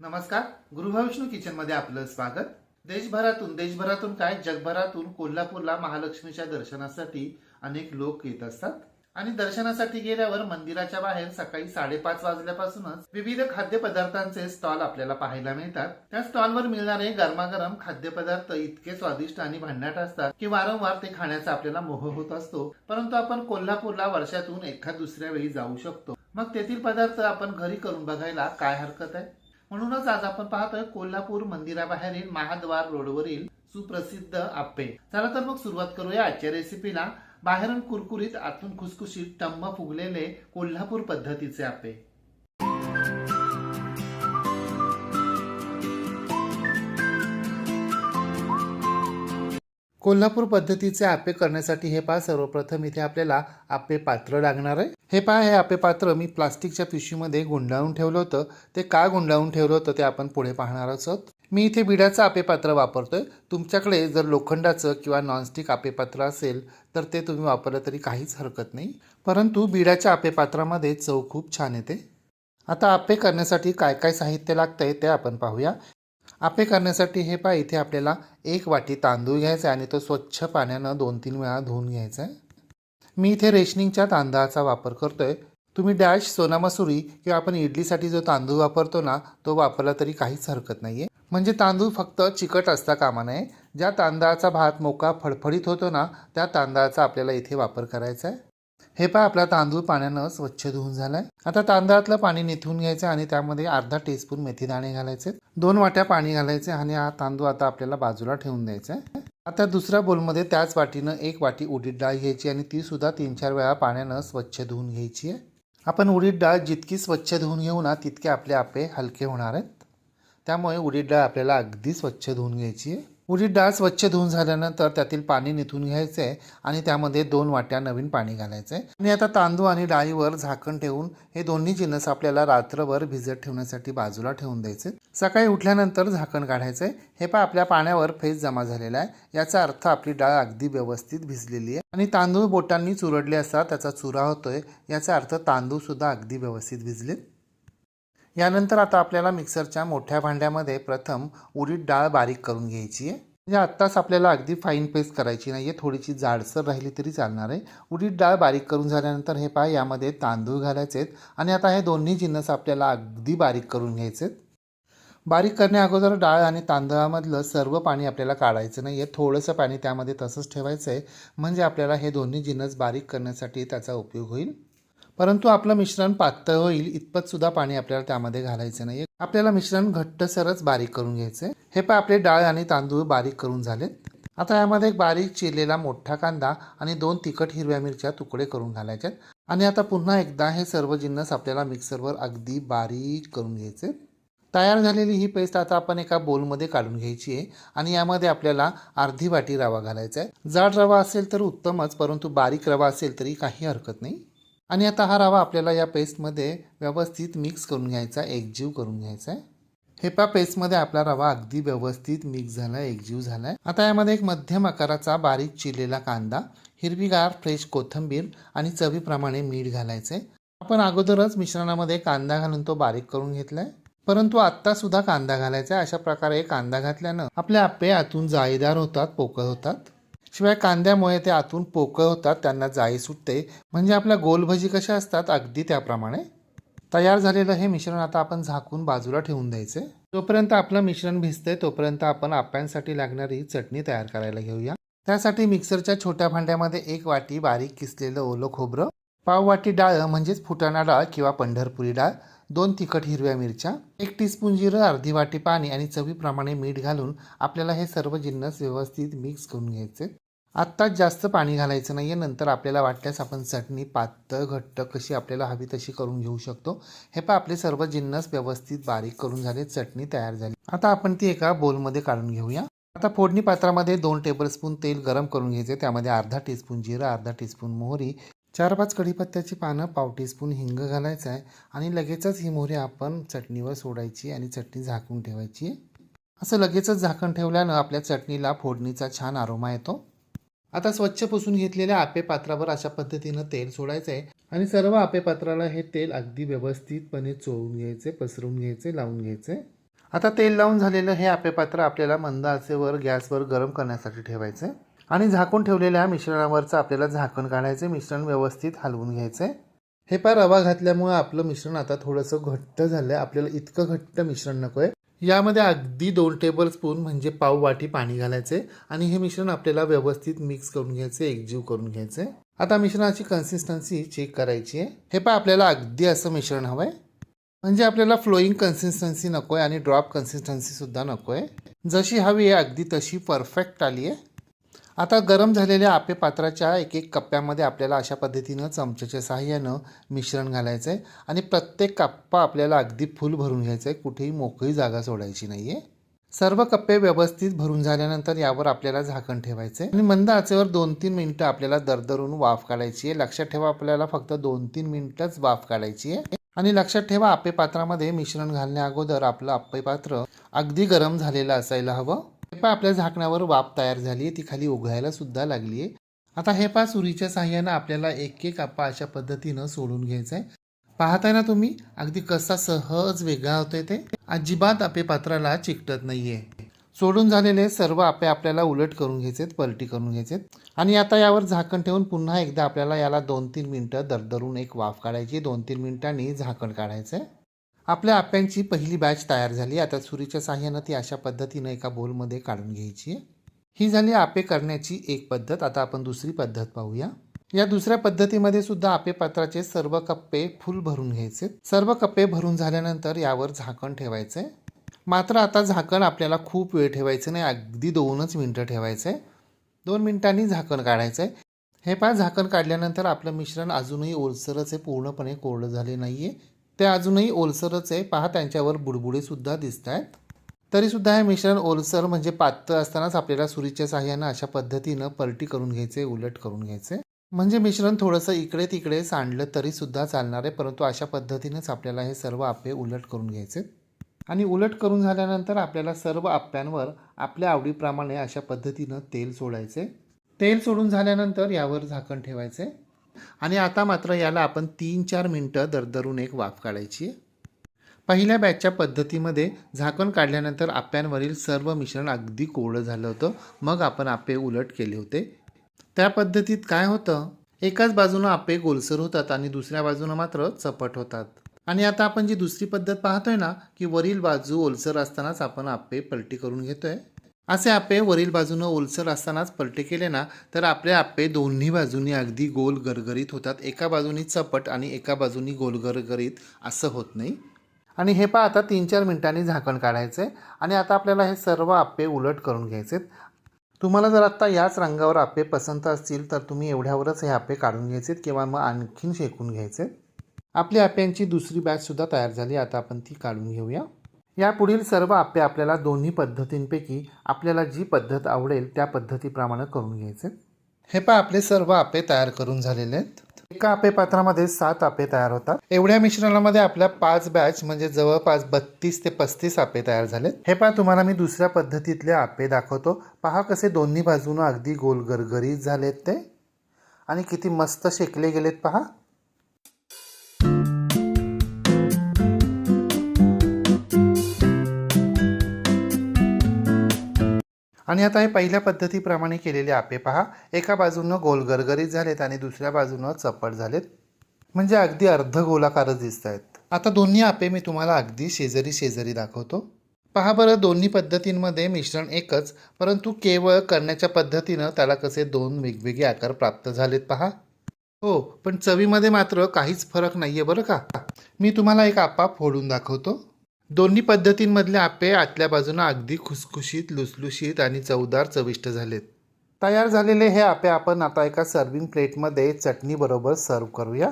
नमस्कार गृहविष्णू किचनमध्ये आपलं स्वागत. देशभरातून देशभरातून काय जगभरातून कोल्हापूरला महालक्ष्मीच्या दर्शनासाठी अनेक लोक येत असतात. आणि दर्शनासाठी गेल्यावर मंदिराच्या बाहेर सकाळी साडेपाच वाजल्यापासूनच विविध खाद्यपदार्थांचे स्टॉल आपल्याला पाहायला मिळतात. त्या स्टॉलवर मिळणारे गरमागरम खाद्यपदार्थ इतके स्वादिष्ट आणि भन्नाट असतात की वारंवार ते खाण्याचा आपल्याला मोह होत असतो. परंतु आपण कोल्हापूरला वर्षातून एखाद दुसऱ्या वेळी जाऊ शकतो. मग तेथील पदार्थ आपण घरी करून बघायला काय हरकत आहे? म्हणूनच आज आपण पाहतोय कोल्हापूर मंदिराबाहेरील महाद्वार रोडवरील सुप्रसिद्ध आप्पे. चला तर मग सुरुवात करूया आजच्या रेसिपीला बाहेरून कुरकुरीत आतून खुसखुशीत टम्म फुगलेले कोल्हापूर पद्धतीचे आप्पे. कोल्हापूर पद्धतीचे आपे करण्यासाठी हे पहा सर्वप्रथम इथे आपल्याला आपे पात्र लागणार आहे. हे पहा हे आपे पात्र मी प्लास्टिकच्या पिशवीमध्ये गुंडाळून ठेवलं होतं. ते का गुंडाळून ठेवलं होतं ते आपण पुढे पाहणार आहोत. मी इथे बिडाचं आपे पात्र वापरतोय. तुमच्याकडे जर लोखंडाचं किंवा नॉनस्टिक आपे पात्र असेल तर ते तुम्ही वापरलं तरी काहीच हरकत नाही. परंतु बिडाच्या आपेपात्रामध्ये चव खूप छान येते. आता आपे करण्यासाठी काय काय साहित्य लागतंय ते आपण पाहूया. आपे करण्यासाठी हे पहा इथे आपल्याला एक वाटी तांदूळ घ्यायचा आहे आणि तो स्वच्छ पाण्यानं दोन तीन वेळा धुवून घ्यायचा आहे. मी इथे रेशनिंगच्या तांदळाचा वापर करतो आहे तुम्ही डॅश सोना मसुरी किंवा आपण इडलीसाठी जो तांदूळ वापरतो ना तो वापरला तरी काहीच हरकत नाही आहे म्हणजे तांदूळ फक्त चिकट असता कामा नये. ज्या तांदळाचा भात मोका फडफडीत होतो ना त्या तांदळाचा आपल्याला इथे वापर करायचा आहे. हे पहा आपला तांदूळ पाण्यानं स्वच्छ धुवून झालाय. आता तांदळातलं पाणी निथून घ्यायचं आणि त्यामध्ये अर्धा टीस्पून मेथी दाणे घालायचे. दोन वाट्या पाणी घालायचे आणि हा तांदूळ आता आपल्याला बाजूला ठेवून द्यायचा आहे. आता दुसऱ्या बोलमध्ये त्याच वाटीनं एक वाटी उडीद डाळ घ्यायची आणि ती सुद्धा तीन चार वेळा पाण्यानं स्वच्छ धुवून घ्यायची आहे. आपण उडीद डाळ जितकी स्वच्छ धुवून घेऊ ना तितके आपले आपे हलके होणार आहेत. त्यामुळे उडीद डाळ आपल्याला अगदी स्वच्छ धुवून घ्यायची आहे. उडीद डाळ स्वच्छ धुवून झाल्यानंतर त्यातील पाणी निथून घ्यायचे आणि त्यामध्ये दोन वाट्या नवीन पाणी घालायचे. आणि आता तांदूळ आणि डाळीवर झाकण ठेवून हे दोन्ही जिन्नस आपल्याला रात्रभर भिजत ठेवण्यासाठी बाजूला ठेवून द्यायचे. सकाळी उठल्यानंतर झाकण काढायचे. हे पण आपल्या पाण्यावर फेस जमा झालेला आहे. याचा अर्थ आपली डाळ अगदी व्यवस्थित भिजलेली आहे. आणि तांदूळ बोटांनी चुरडले असता त्याचा चुरा होतोय. याचा अर्थ तांदूळ सुद्धा अगदी व्यवस्थित भिजलेत. यानंतर आता आपल्याला मिक्सरच्या मोठ्या भांड्यामध्ये प्रथम उडीद डाळ बारीक करून घ्यायची आहे. म्हणजे आत्ताच आपल्याला अगदी फाईन पेस्ट करायची नाही आहे थोडीशी जाडसर राहिली तरी चालणार आहे. उडीद डाळ बारीक करून झाल्यानंतर हे पहा यामध्ये तांदूळ घालायचे आहेत. आणि आता हे दोन्ही जिन्नस आपल्याला अगदी बारीक करून घ्यायचे आहेत. बारीक करण्या अगोदर डाळ आणि तांदळामधलं सर्व पाणी आपल्याला काढायचं नाही आहे थोडंसं पाणी त्यामध्ये तसंच ठेवायचं आहे म्हणजे आपल्याला हे दोन्ही जिन्नस बारीक करण्यासाठी त्याचा उपयोग होईल. परंतु आपलं मिश्रण पातळ होईल इतपत सुद्धा पाणी आपल्याला त्यामध्ये घालायचं नाही आपल्याला मिश्रण घट्टसरच बारीक करून घ्यायचं आहे हे पण आपले डाळ आणि तांदूळ बारीक करून झालेत. आता यामध्ये एक बारीक चिरलेला मोठा कांदा आणि दोन तिखट हिरव्या मिरच्या तुकडे करून घालायच्यात. आणि आता पुन्हा एकदा हे सर्व जिन्नस आपल्याला मिक्सरवर अगदी बारीक करून घ्यायचे. तयार झालेली ही पेस्ट आता आपण एका बोलमध्ये काढून घ्यायची आहे. आणि यामध्ये आपल्याला अर्धी वाटी रवा घालायचा आहे. जाड रवा असेल तर उत्तमच परंतु बारीक रवा असेल तरी काही हरकत नाही. आणि आता हा रवा आपल्याला या पेस्टमध्ये व्यवस्थित मिक्स करून घ्यायचा एकजीव करून घ्यायचा आहे. हे पा पेस्टमध्ये आपला रवा अगदी व्यवस्थित मिक्स झाला एकजीव झाला आहे आता यामध्ये एक मध्यम आकाराचा बारीक चिरलेला कांदा हिरवीगार फ्रेश कोथिंबीर आणि चवीप्रमाणे मीठ घालायचं आहे आपण अगोदरच मिश्रणामध्ये कांदा घालून तो बारीक करून घेतला आहे परंतु आत्ता सुद्धा कांदा घालायचा आहे अशा प्रकारे कांदा घातल्यानं आपले आप्पे आतून जाळीदार होतात पोकळ होतात. शिवाय कांद्यामुळे ते आतून पोकळ होतात त्यांना जाळी सुटते. म्हणजे आपल्या गोलभजी कशा असतात? अगदी त्याप्रमाणे. तयार झालेलं हे मिश्रण आता आपण झाकून बाजूला ठेवून द्यायचे. जोपर्यंत आपलं मिश्रण भिजतंय तोपर्यंत आपण आप्यांसाठी लागणारी चटणी तयार करायला घेऊया. त्यासाठी मिक्सरच्या छोट्या भांड्यामध्ये एक वाटी बारीक किसलेलं ओलं खोबरं पाववाटी डाळ म्हणजेच फुटाणा डाळ किंवा पंढरपुरी डाळ दोन तिखट हिरव्या मिरच्या एक टीस्पून जिरं अर्धी वाटी पाणी आणि चवीप्रमाणे मीठ घालून आपल्याला हे सर्व जिन्नस व्यवस्थित मिक्स करून घ्यायचे. आत्ताच जास्त पाणी घालायचं नाही आहे नंतर आपल्याला वाटल्यास आपण चटणी पातळ घट्ट कशी आपल्याला हवी तशी करून घेऊ शकतो. हे पण आपले सर्व जिन्नस व्यवस्थित बारीक करून झाले चटणी तयार झाली. आता आपण ती एका बोलमध्ये काढून घेऊया. आता फोडणी पात्रामध्ये दोन टेबलस्पून तेल गरम करून घ्यायचे त्यामध्ये अर्धा टीस्पून जिरं अर्धा टीस्पून मोहरी चार पाच कढीपत्त्याची पानं पाव टीस्पून हिंग घालायचं आहे आणि लगेचच ही मोहरी आपण चटणीवर सोडायची आणि चटणी झाकून ठेवायची. आहे असं लगेचच झाकण ठेवल्यानं आपल्या चटणीला फोडणीचा छान आरोमा येतो. आता स्वच्छ पुसून घेतलेल्या आपे पात्रावर अशा पद्धतीनं तेल सोडायचं आहे आणि सर्व आपे पात्राला हे तेल अगदी व्यवस्थितपणे चोळून घ्यायचे पसरून घ्यायचे लावून घ्यायचे. आता तेल लावून झालेलं हे आपेपात्र आपल्याला मंद आचेवर गॅसवर गरम करण्यासाठी ठेवायचं आहे आणि झाकून ठेवलेल्या मिश्रणावरचं आपल्याला झाकण काढायचं मिश्रण व्यवस्थित हलवून घ्यायचं. आहे हे पार रवा घातल्यामुळे आपलं मिश्रण आता थोडंसं घट्ट झालं आहे आपल्याला इतकं घट्ट मिश्रण नको आहे यामध्ये अगदी दोन टेबल स्पून म्हणजे पाव वाटी पाणी घालायचे आणि हे मिश्रण आपल्याला व्यवस्थित मिक्स करून घ्यायचे एकजीव करून घ्यायचे. आता मिश्रणाची कन्सिस्टन्सी चेक करायची आहे. हे पहा आपल्याला अगदी असं मिश्रण हवं आहे म्हणजे आपल्याला फ्लोईंग कन्सिस्टन्सी नको आहे आणि ड्रॉप कन्सिस्टन्सीसुद्धा नको आहे जशी हवी आहे अगदी तशी परफेक्ट आली आहे आता गरम झालेल्या आपे पात्राच्या एक एक कप्प्यामध्ये आपल्याला अशा पद्धतीनं चमच्याच्या साहाय्यानं मिश्रण घालायचं आहे आणि प्रत्येक कप्पा आपल्याला अगदी फुल भरून घ्यायचं आहे कुठेही मोकळी जागा सोडायची नाही आहे सर्व कप्पे व्यवस्थित भरून झाल्यानंतर यावर आपल्याला झाकण ठेवायचं आहे आणि मंद आचेवर दोन तीन मिनटं आपल्याला दरदरून वाफ काढायची आहे लक्षात ठेवा आपल्याला फक्त दोन तीन मिनटंच वाफ काढायची आहे आणि लक्षात ठेवा आपे पात्रामध्ये मिश्रण घालण्या अगोदर आपलं आप्पे पात्र अगदी गरम झालेलं असायला हवं. पहा आपल्या झाकणावर वाफ तयार झाली आहे ती खाली उघडायला सुद्धा लागली आहे. आता हे पहा सुरीच्या साह्यानं आपल्याला एक एक आप्पा अशा पद्धतीनं सोडून घ्यायचं आहे. पाहताय ना तुम्ही? अगदी कसा सहज वेगळा होतोय ते. अजिबात आपे पात्राला चिकटत नाहीये. सोडून झालेले सर्व आपे आपल्याला उलट करून घ्यायचेत पलटी करून घ्यायचेत आणि आता यावर झाकण ठेवून पुन्हा एकदा आपल्याला याला दोन तीन मिनटं दरदरून एक वाफ काढायची दोन तीन मिनिटांनी झाकण काढायचं आहे. आपल्या आप्यांची पहिली बॅच तयार झाली. आता सुरीच्या साह्यानं ती अशा पद्धतीनं एका बोलमध्ये काढून घ्यायची. आहे ही झाली आपे करण्याची एक पद्धत. आता आपण दुसरी पद्धत पाहूया. या दुसऱ्या पद्धतीमध्ये सुद्धा आपे पात्राचे सर्व कप्पे फुल भरून घ्यायचे. सर्व कप्पे भरून झाल्यानंतर यावर झाकण ठेवायचे. मात्र आता झाकण आपल्याला खूप वेळ ठेवायचं नाही. अगदी दोनच मिनटं ठेवायचं. आहे दोन मिनिटांनी झाकण काढायचं आहे हे पहा झाकण काढल्यानंतर आपलं मिश्रण अजूनही ओलसरच आहे. पूर्णपणे कोरडं झाले नाही आहे ते अजूनही ओलसरच आहे. पहा त्यांच्यावर बुडबुडेसुद्धा दिसत आहेत. तरीसुद्धा हे मिश्रण ओलसर म्हणजे पातळ असतानाच आपल्याला सुरीच्या साह्यानं अशा पद्धतीनं पलटी करून घ्यायचे उलट करून घ्यायचे. म्हणजे मिश्रण थोडंसं इकडे तिकडे सांडलं तरीसुद्धा चालणार आहे परंतु अशा पद्धतीनेच आपल्याला हे सर्व आप्पे उलट करून घ्यायचे. आणि उलट करून झाल्यानंतर आपल्याला सर्व आप्प्यांवर आपल्या आवडीप्रमाणे अशा पद्धतीनं तेल सोडायचे. तेल सोडून झाल्यानंतर यावर झाकण ठेवायचे. आणि आता मात्र याला आपण तीन चार मिनटं दरदरून एक वाफ काढायची आहे. पहिल्या बॅचच्या पद्धतीमध्ये झाकण काढल्यानंतर आप्यांवरील सर्व मिश्रण अगदी कोरडं झालं होतं. मग आपण आप्पे उलट केले होते. त्या पद्धतीत काय होतं? एकाच बाजूनं आप्पे गोलसर होतात आणि दुसऱ्या बाजूनं मात्र चपट होतात. आणि आता आपण जी दुसरी पद्धत पाहतोय ना की वरील बाजू ओलसर असतानाच आपण आप्पे पलटी करून घेतोय. असे आप्पे वरील बाजूनं ओलसर असतानाच पलटे केले ना तर आपले आप्पे दोन्ही बाजूनी अगदी गोल गरगरीत होतात. एका बाजूनी चपट आणि एका बाजूनी गोल गरगरीत. असं होत नाही. आणि हे पहा आता तीन चार मिनिटांनी झाकण काढायचं आहे आणि आता आपल्याला हे सर्व आप्पे उलट करून घ्यायचे तुम्हाला जर आत्ता याच रंगावर आप्पे पसंत असतील तर तुम्ही एवढ्यावरच हे आप्पे काढून घ्यायचेत किंवा मग आणखीन शेकून घ्यायचे आपल्या आप्यांची दुसरी बॅचसुद्धा तयार झाली. आता आपण ती काढून घेऊया. या पुढील सर्व आप्पे आपल्याला दोन्ही पद्धतींपैकी आपल्याला जी पद्धत आवडेल त्या पद्धतीप्रमाणे करून घ्यायचे. हे पहा आपले सर्व आप्पे तयार करून झालेले आहेत. एका आपे पात्रामध्ये सात आपे तयार होतात. एवढ्या मिश्रणामध्ये आपल्या पाच बॅच म्हणजे जवळपास बत्तीस ते पस्तीस आपे तयार झालेत. हे पहा तुम्हाला मी दुसऱ्या पद्धतीतले आपे दाखवतो. पहा कसे दोन्ही बाजूनं अगदी गोल गरगरीत झालेत ते. आणि किती मस्त शेकले गेलेत पहा. आणि आता हे पहिल्या पद्धतीप्रमाणे केलेले आपे पहा. एका बाजूनं गोल गरगरीत झालेत आणि दुसऱ्या बाजूनं चपट झालेत. म्हणजे अगदी अर्ध गोलाकारच दिसत आहेत. आता दोन्ही आपे मी तुम्हाला अगदी शेजारी शेजारी दाखवतो. पहा बरं दोन्ही पद्धतींमध्ये मिश्रण एकच परंतु केवळ करण्याच्या पद्धतीनं त्याला कसे दोन वेगवेगळे आकार प्राप्त झालेत पहा. हो पण चवीमध्ये मात्र काहीच फरक नाही आहे बरं का? मी तुम्हाला एक आपा फोडून दाखवतो. दोन्ही पद्धतींमधले आपे आतल्या बाजूनं अगदी खुसखुशीत लुसलुशीत आणि चवदार चविष्ट झालेत. तयार झालेले हे आपे आपण आता एका सर्विंग प्लेटमध्ये चटणीबरोबर सर्व करूया.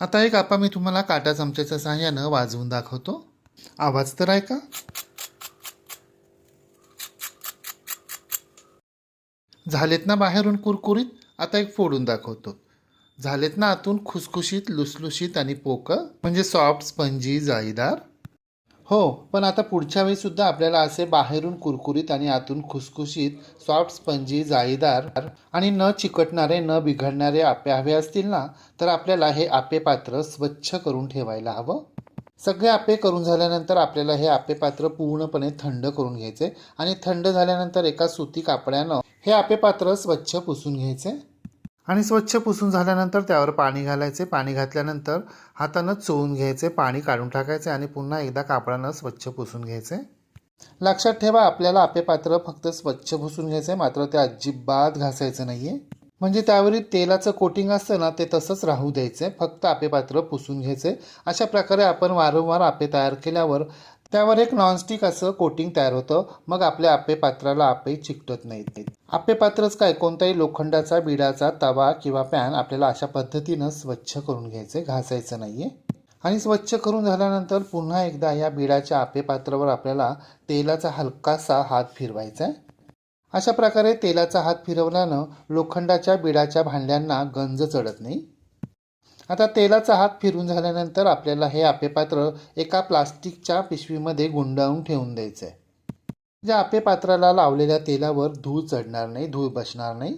आता एक आपा मी तुम्हाला काटा चमच्याच्या सहाय्यानं वाजवून दाखवतो. आवाज तर आहे का? झालेत ना बाहेरून कुरकुरीत? आता एक फोडून दाखवतो. झालेत ना आतून खुसखुशीत लुसलुशीत आणि पोकळ म्हणजे सॉफ्ट स्पंजी जाळीदार हो पण आता पुढच्या वेळीसुद्धा आपल्याला असे बाहेरून कुरकुरीत आणि आतून खुसखुशीत सॉफ्ट स्पंजी जाळीदार आणि न चिकटणारे न बिघडणारे आपे हवे असतील ना तर आपल्याला हे आपे पात्र स्वच्छ करून ठेवायला हवं. सगळे आपे करून झाल्यानंतर आपल्याला हे आपे पात्र पूर्णपणे थंड करून घ्यायचे आणि थंड झाल्यानंतर एका सुती कापड्यानं हे आपे पात्र स्वच्छ पुसून घ्यायचे. आणि स्वच्छ पुसून झाल्यानंतर त्यावर पाणी घालायचे. पाणी घातल्यानंतर हातानं चोळून घ्यायचे. पाणी काढून टाकायचे आणि पुन्हा एकदा कापडानं स्वच्छ पुसून घ्यायचे. लक्षात ठेवा आपल्याला आपे पात्र फक्त स्वच्छ पुसून घ्यायचे मात्र ते अजिबात घासायचं नाही आहे म्हणजे त्यावरील तेलाचं कोटिंग असतं ना ते तसंच राहू द्यायचे. फक्त आपे पात्र पुसून घ्यायचे. अशा प्रकारे आपण वारंवार आपे तयार केल्यावर त्यावर एक नॉनस्टिक असं कोटिंग तयार होतं. मग आपल्या आपे पात्राला आपे चिकटत नाहीत. आपे पात्रच काय? कोणताही लोखंडाचा बिडाचा तवा किंवा पॅन आपल्याला अशा पद्धतीनं स्वच्छ करून घ्यायचे. घासायचं नाहीये. आणि स्वच्छ करून झाल्यानंतर पुन्हा एकदा या बिडाच्या आपे पात्रावर आपल्याला तेलाचा हलकासा हात फिरवायचा आहे अशा प्रकारे तेलाचा हात फिरवल्यानं लोखंडाच्या बिडाच्या भांड्यांना गंज चढत नाही. आता तेलाचा हात फिरून झाल्यानंतर आपल्याला हे आपेपात्र एका प्लास्टिकच्या पिशवीमध्ये गुंडाळून ठेवून द्यायचं आहे ज्या आपेपात्राला लावलेल्या तेलावर धूळ चढणार नाही धूळ बसणार नाही.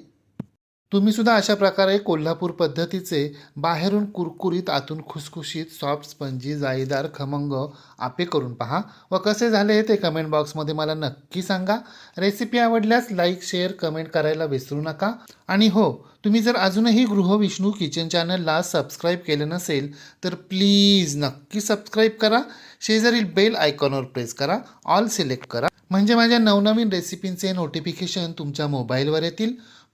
तुम्ही सुद्धा अशा प्रकारे कोल्हापूर पद्धतीचे बाहेरून कुरकुरीत आतून खुसखुशीत सॉफ्ट स्पंजी जाळीदार खमंग आपे करून पहा. व कसे झाले ते कमेंट बॉक्समध्ये मला नक्की सांगा. रेसिपी आवडल्यास लाईक शेअर कमेंट करायला विसरू नका. आणि हो तुम्ही जर अजूनही गृहविष्णू किचन चॅनलला सबस्क्राईब केलं नसेल तर प्लीज नक्की सबस्क्राईब करा. शेजारील बेल आयकॉनवर प्रेस करा. ऑल सिलेक्ट करा. म्हणजे माझ्या नवनवीन रेसिपींचे नोटिफिकेशन तुमच्या मोबाईलवर येतील.